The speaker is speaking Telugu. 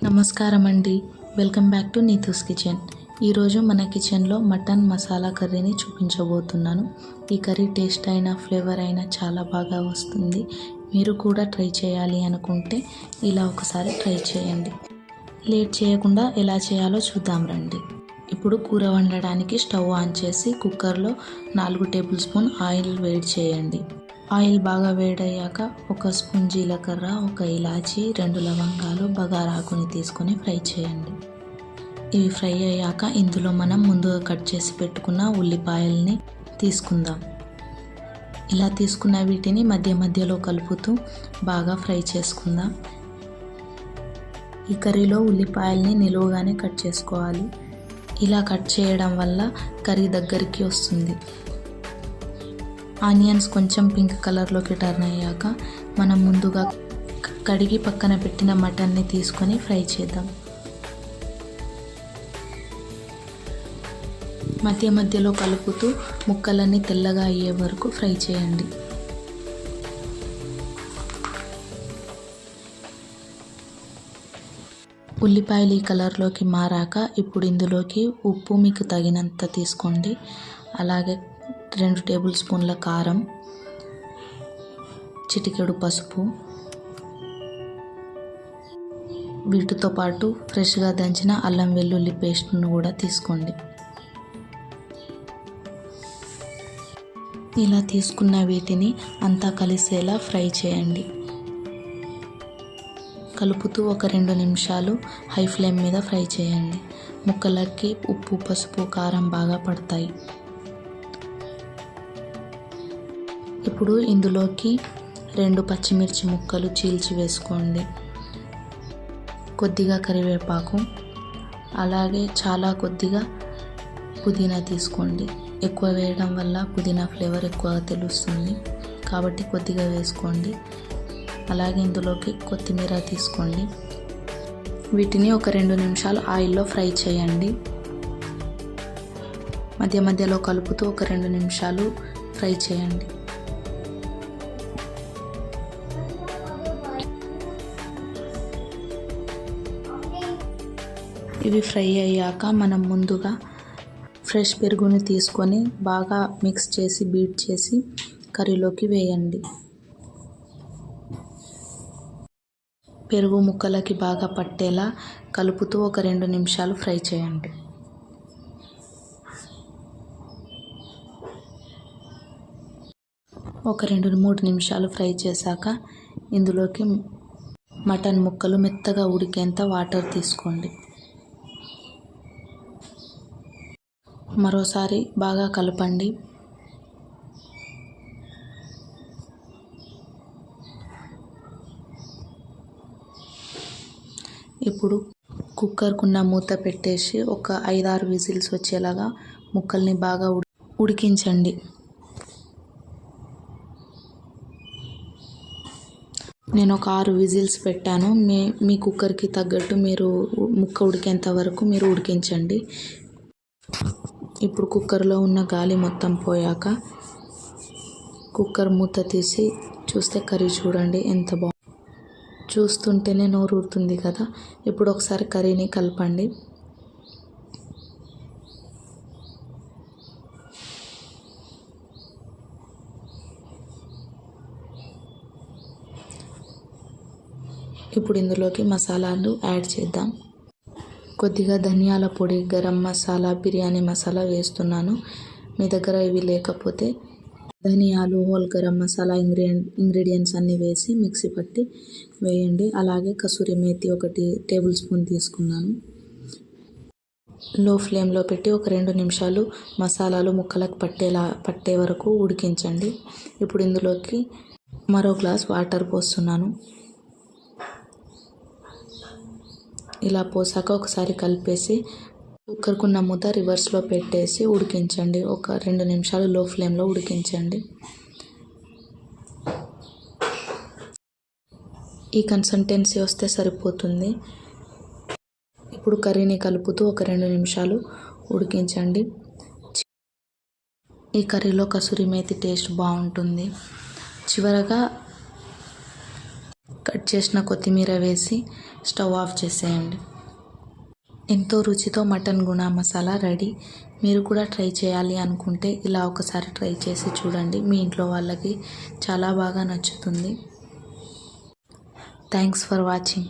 నమస్కారం అండి welcome back to Neetu's kitchen. ఈరోజు మన కిచెన్లో మటన్ మసాలా కర్రీని చూపించబోతున్నాను. ఈ కర్రీ టేస్ట్ అయినా ఫ్లేవర్ అయినా చాలా బాగా వస్తుంది. మీరు కూడా ట్రై చేయాలి అనుకుంటే ఇలా ఒకసారి ట్రై చేయండి. లేట్ చేయకుండా ఎలా చేయాలో చూద్దాం రండి. ఇప్పుడు కూర వండడానికి స్టవ్ ఆన్ చేసి కుక్కర్లో నాలుగు టేబుల్ స్పూన్ ఆయిల్ వేడి చేయండి. ఆయిల్ బాగా వేడయ్యాక ఒక స్పూన్ జీలకర్ర ఒక ఇలాచి రెండు లవంగాలు బగారాకుని తీసుకొని ఫ్రై చేయండి. ఇవి ఫ్రై అయ్యాక ఇందులో మనం ముందుగా కట్ చేసి పెట్టుకున్న ఉల్లిపాయల్ని తీసుకుందాం. ఇలా తీసుకున్న వీటిని మధ్య మధ్యలో కలుపుతూ బాగా ఫ్రై చేసుకుందాం. ఈ కర్రీలో ఉల్లిపాయల్ని నిలువుగానే కట్ చేసుకోవాలి. ఇలా కట్ చేయడం వల్ల కర్రీ దగ్గరికి వస్తుంది. ఆనియన్స్ కొంచెం పింక్ కలర్లోకి టర్న్ అయ్యాక మనం ముందుగా కడిగి పక్కన పెట్టిన మటన్ని తీసుకొని ఫ్రై చేద్దాం. మధ్య మధ్యలో కలుపుతూ ముక్కలన్నీ తెల్లగా అయ్యే వరకు ఫ్రై చేయండి. ఉల్లిపాయలు ఈ కలర్లోకి మారాక ఇప్పుడు ఇందులోకి ఉప్పు మీకు తగినంత తీసుకోండి. అలాగే రెండు టేబుల్ స్పూన్ల కారం చిటికెడు పసుపు. వీటితో పాటు ఫ్రెష్గా దంచిన అల్లం వెల్లుల్లి పేస్ట్ను కూడా తీసుకోండి. ఇలా తీసుకున్న వీటిని అంతా కలిసేలా ఫ్రై చేయండి. కలుపుతూ ఒక రెండు నిమిషాలు హై ఫ్లేమ్ మీద ఫ్రై చేయండి. ముక్కలకి ఉప్పు పసుపు కారం బాగా పడతాయి. ఇప్పుడు ఇందులోకి రెండు పచ్చిమిర్చి ముక్కలు చీల్చి వేసుకోండి. కొద్దిగా కరివేపాకు అలాగే చాలా కొద్దిగా పుదీనా తీసుకోండి. ఎక్కువ వేయడం వల్ల పుదీనా ఫ్లేవర్ ఎక్కువగా తెలుస్తుంది. కాబట్టి కొద్దిగా వేసుకోండి. అలాగే ఇందులోకి కొత్తిమీర తీసుకోండి. వీటిని ఒక రెండు నిమిషాలు ఆయిల్లో ఫ్రై చేయండి. మధ్య మధ్యలో కలుపుతూ ఒక రెండు నిమిషాలు ఫ్రై చేయండి. ఇవి ఫ్రై అయ్యాక మనం ముందుగా ఫ్రెష్ పెరుగుని తీసుకొని బాగా మిక్స్ చేసి బీట్ చేసి కర్రీలోకి వేయండి. పెరుగు ముక్కలకి బాగా పట్టేలా కలుపుతూ ఒక రెండు నిమిషాలు ఫ్రై చేయండి. ఒక రెండు మూడు నిమిషాలు ఫ్రై చేశాక ఇందులోకి మటన్ ముక్కలు మెత్తగా ఉడికేంత వాటర్ తీసుకోండి. మరోసారి బాగా కలపండి. ఇప్పుడు కుక్కర్కున్న మూత పెట్టేసి ఒక ఐదారు విజిల్స్ వచ్చేలాగా ముక్కల్ని బాగా ఉడికించండి. నేను ఒక ఆరు విజిల్స్ పెట్టాను. మీ మీ కుక్కర్కి తగ్గట్టు మీరు ముక్క ఉడికేంత వరకు మీరు ఉడికించండి. ఇప్పుడు కుక్కర్లో ఉన్న గాలి మొత్తం పోయాక కుక్కర్ మూత తీసి చూస్తే కర్రీ చూడండి ఎంత బాగుంది చూస్తుంటేనే నోరు ఊరుతుంది కదా. ఇప్పుడు ఒకసారి కర్రీని కలపండి. ఇప్పుడు ఇందులోకి మసాలాలు యాడ్ చేద్దాం. కొద్దిగా ధనియాల పొడి గరం మసాలా బిర్యానీ మసాలా వేస్తున్నాను. మీ దగ్గర ఇవి లేకపోతే ధనియాలు whole garam masala ingredient ingredients అన్నీ వేసి మిక్సీ పట్టి వేయండి. అలాగే కసూరి మేతి ఒకటి టేబుల్ స్పూన్ తీసుకున్నాను. లో ఫ్లేమ్లో పెట్టి ఒక రెండు నిమిషాలు మసాలాలు ముక్కలకు పట్టేలా పట్టే వరకు ఉడికించండి. ఇప్పుడు ఇందులోకి మరో గ్లాస్ వాటర్ పోస్తున్నాను. ఇలా పోసాక ఒకసారి కలిపేసి కుక్కర్కున్న మూత రివర్స్లో పెట్టేసి ఉడికించండి. ఒక రెండు నిమిషాలు లో ఫ్లేమ్లో ఉడికించండి. ఈ కన్సల్టెన్సీ వస్తే సరిపోతుంది. ఇప్పుడు కర్రీని కలుపుతూ ఒక రెండు నిమిషాలు ఉడికించండి. ఈ కర్రీలో కసూరి మేతి టేస్ట్ బాగుంటుంది. చివరగా కట్ చేసిన కొత్తిమీర వేసి స్టవ్ ఆఫ్ చేసేయండి. ఎంతో రుచితో మటన్ గుణా మసాలా రెడీ. మీరు కూడా ట్రై చేయాలి అనుకుంటే ఇలా ఒకసారి ట్రై చేసి చూడండి. మీ ఇంట్లో వాళ్ళకి చాలా బాగా నచ్చుతుంది. Thanks for watching.